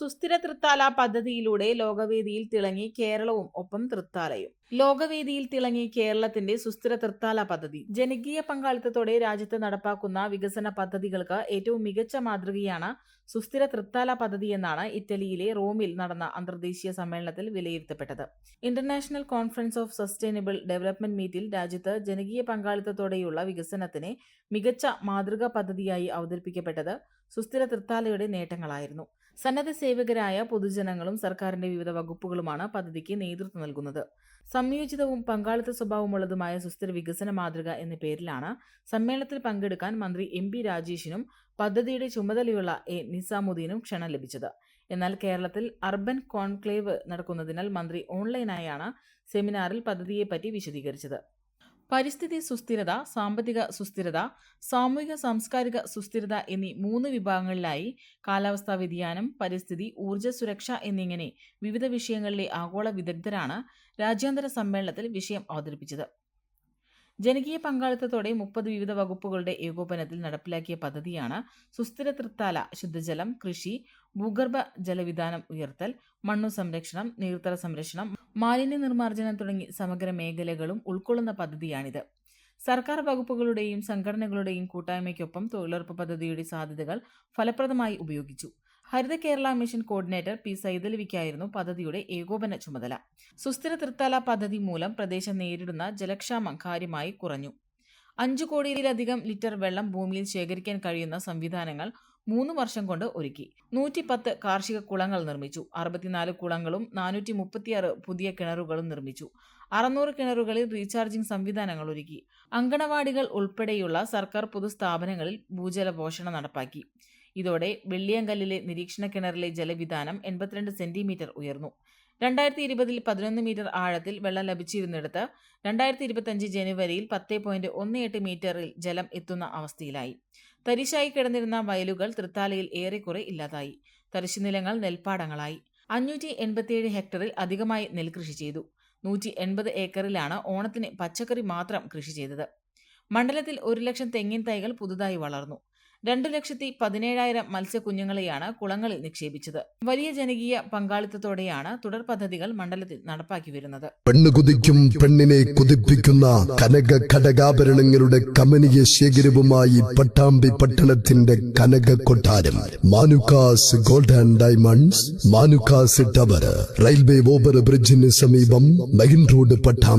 സുസ്ഥിര തൃത്താല പദ്ധതിയിലൂടെ ലോകവേദിയിൽ തിളങ്ങി കേരളവും ഒപ്പം തൃത്താലയും. ലോകവേദിയിൽ തിളങ്ങി കേരളത്തിന്റെ സുസ്ഥിര തൃത്താല പദ്ധതി. ജനകീയ പങ്കാളിത്തത്തോടെ രാജ്യത്ത് നടപ്പാക്കുന്ന വികസന പദ്ധതികൾക്ക് ഏറ്റവും മികച്ച മാതൃകയാണ് സുസ്ഥിര തൃത്താല പദ്ധതി എന്നാണ് ഇറ്റലിയിലെ റോമിൽ നടന്ന അന്തർദേശീയ സമ്മേളനത്തിൽ വിലയിരുത്തപ്പെട്ടത്. International conference of sustainable development മീറ്റിൽ രാജ്യത്ത് ജനകീയ പങ്കാളിത്തത്തോടെയുള്ള വികസനത്തിന് മികച്ച മാതൃകാ പദ്ധതിയായി അവതരിപ്പിക്കപ്പെട്ടത് സുസ്ഥിര തൃത്താലയുടെ നേട്ടങ്ങളായിരുന്നു. സന്നദ്ധ സേവകരായ പൊതുജനങ്ങളും സർക്കാരിന്റെ വിവിധ വകുപ്പുകളുമാണ് പദ്ധതിക്ക് നേതൃത്വം നൽകുന്നത്. സംയോജിതവും പങ്കാളിത്ത സ്വഭാവമുള്ളതുമായ സുസ്ഥിര വികസന മാതൃക എന്ന പേരിലാണ് സമ്മേളനത്തിൽ പങ്കെടുക്കാൻ മന്ത്രി എം പി രാജേഷിനും പദ്ധതിയുടെ ചുമതലയുള്ള എ നിസാമുദ്ദീനും ക്ഷണം ലഭിച്ചത്. എന്നാൽ കേരളത്തിൽ അർബൻ കോൺക്ലേവ് നടക്കുന്നതിനാൽ മന്ത്രി ഓൺലൈനായാണ് സെമിനാറിൽ പദ്ധതിയെപ്പറ്റി വിശദീകരിച്ചത്. പരിസ്ഥിതി സുസ്ഥിരത സാമ്പത്തിക സുസ്ഥിരത സാമൂഹിക സാംസ്കാരിക സുസ്ഥിരത എന്നീ മൂന്ന് വിഭാഗങ്ങളിലായി കാലാവസ്ഥാ വ്യതിയാനം പരിസ്ഥിതി ഊർജ സുരക്ഷ എന്നിങ്ങനെ വിവിധ വിഷയങ്ങളിലെ ആഗോള വിദഗ്ധരാണ് രാജ്യാന്തര സമ്മേളനത്തിൽ വിഷയം അവതരിപ്പിച്ചത്. ജനകീയ പങ്കാളിത്തത്തോടെ മുപ്പത് വിവിധ വകുപ്പുകളുടെ ഏകോപനത്തിൽ നടപ്പിലാക്കിയ പദ്ധതിയാണ് സുസ്ഥിര തൃത്താല ശുദ്ധജലം കൃഷി ഭൂഗർഭ ജലവിധാനം ഉയർത്തൽ മണ്ണു സംരക്ഷണം നീർത്തല സംരക്ഷണം മാലിന്യ നിർമ്മാർജനം തുടങ്ങി സമഗ്ര മേഖലകളും ഉൾക്കൊള്ളുന്ന പദ്ധതിയാണിത്. സർക്കാർ വകുപ്പുകളുടെയും സംഘടനകളുടെയും കൂട്ടായ്മയ്ക്കൊപ്പം തൊഴിലുറപ്പ് പദ്ധതിയുടെ സാധ്യതകൾ ഫലപ്രദമായി ഉപയോഗിച്ചു. Haritha Kerala mission coordinator P സൈതലവിക്കായിരുന്നു പദ്ധതിയുടെ ഏകോപന ചുമതല. സുസ്ഥിര തൃത്താല പദ്ധതി മൂലം പ്രദേശം നേരിടുന്ന ജലക്ഷാമം കാര്യമായി കുറഞ്ഞു. അഞ്ചു കോടിയിലധികം ലിറ്റർ വെള്ളം ഭൂമിയിൽ ശേഖരിക്കാൻ കഴിയുന്ന സംവിധാനങ്ങൾ മൂന്ന് വർഷം കൊണ്ട് ഒരുക്കി. നൂറ്റി പത്ത് കാർഷിക കുളങ്ങൾ നിർമ്മിച്ചു. അറുപത്തിനാല് കുളങ്ങളും നാനൂറ്റി മുപ്പത്തിയാറ് പുതിയ കിണറുകളും നിർമ്മിച്ചു. അറുന്നൂറ് കിണറുകളിൽ റീചാർജിംഗ് സംവിധാനങ്ങൾ ഒരുക്കി. അങ്കണവാടികൾ ഉൾപ്പെടെയുള്ള സർക്കാർ പൊതുസ്ഥാപനങ്ങളിൽ ഭൂജല പോഷണം നടപ്പാക്കി. ഇതോടെ വെള്ളിയങ്കല്ലിലെ നിരീക്ഷണ കിണറിലെ ജലവിധാനം എൺപത്തിരണ്ട് സെന്റിമീറ്റർ ഉയർന്നു. രണ്ടായിരത്തി ഇരുപതിൽ പതിനൊന്ന് മീറ്റർ ആഴത്തിൽ വെള്ളം ലഭിച്ചിരുന്നിടത്ത് രണ്ടായിരത്തി ഇരുപത്തഞ്ച് ജനുവരിയിൽ പത്ത് പോയിന്റ് ഒന്ന് എട്ട് മീറ്ററിൽ ജലം എത്തുന്ന അവസ്ഥയിലായി. തരിശായി കിടന്നിരുന്ന വയലുകൾ തൃത്താലയിൽ ഏറെക്കുറെ ഇല്ലാതായി. തരിശുനിലങ്ങൾ നെൽപ്പാടങ്ങളായി. അഞ്ഞൂറ്റി എൺപത്തിയേഴ് ഹെക്ടറിൽ അധികമായി നെൽകൃഷി ചെയ്തു. നൂറ്റി എൺപത് ഏക്കറിലാണ് ഓണത്തിന് പച്ചക്കറി മാത്രം കൃഷി ചെയ്തത്. മണ്ഡലത്തിൽ ഒരു ലക്ഷം തെങ്ങിൻ തൈകൾ പുതുതായി വളർന്നു. രണ്ടു ലക്ഷത്തി പതിനേഴായിരം മത്സ്യക്കുഞ്ഞുങ്ങളെയാണ് കുളങ്ങളിൽ നിക്ഷേപിച്ചത്. വലിയ ജനകീയ പങ്കാളിത്തത്തോടെയാണ് തുടർ പദ്ധതികൾ മണ്ഡലത്തിൽ നടപ്പാക്കി വരുന്നത്. പെണ്ണ് കുതിക്കും പെണ്ണിനെ കുതിപ്പിക്കുന്ന കനക ഘടകാഭരണങ്ങളുടെ കമനീയ ശേഖരവുമായി പട്ടാമ്പി പട്ടണത്തിന്റെ കനക കൊട്ടാരം. Manukkas gold and diamonds Manukkas tower railway over ബ്രിഡ്ജിന് സമീപം മെയിൻ റോഡ് പട്ടാമ്പി.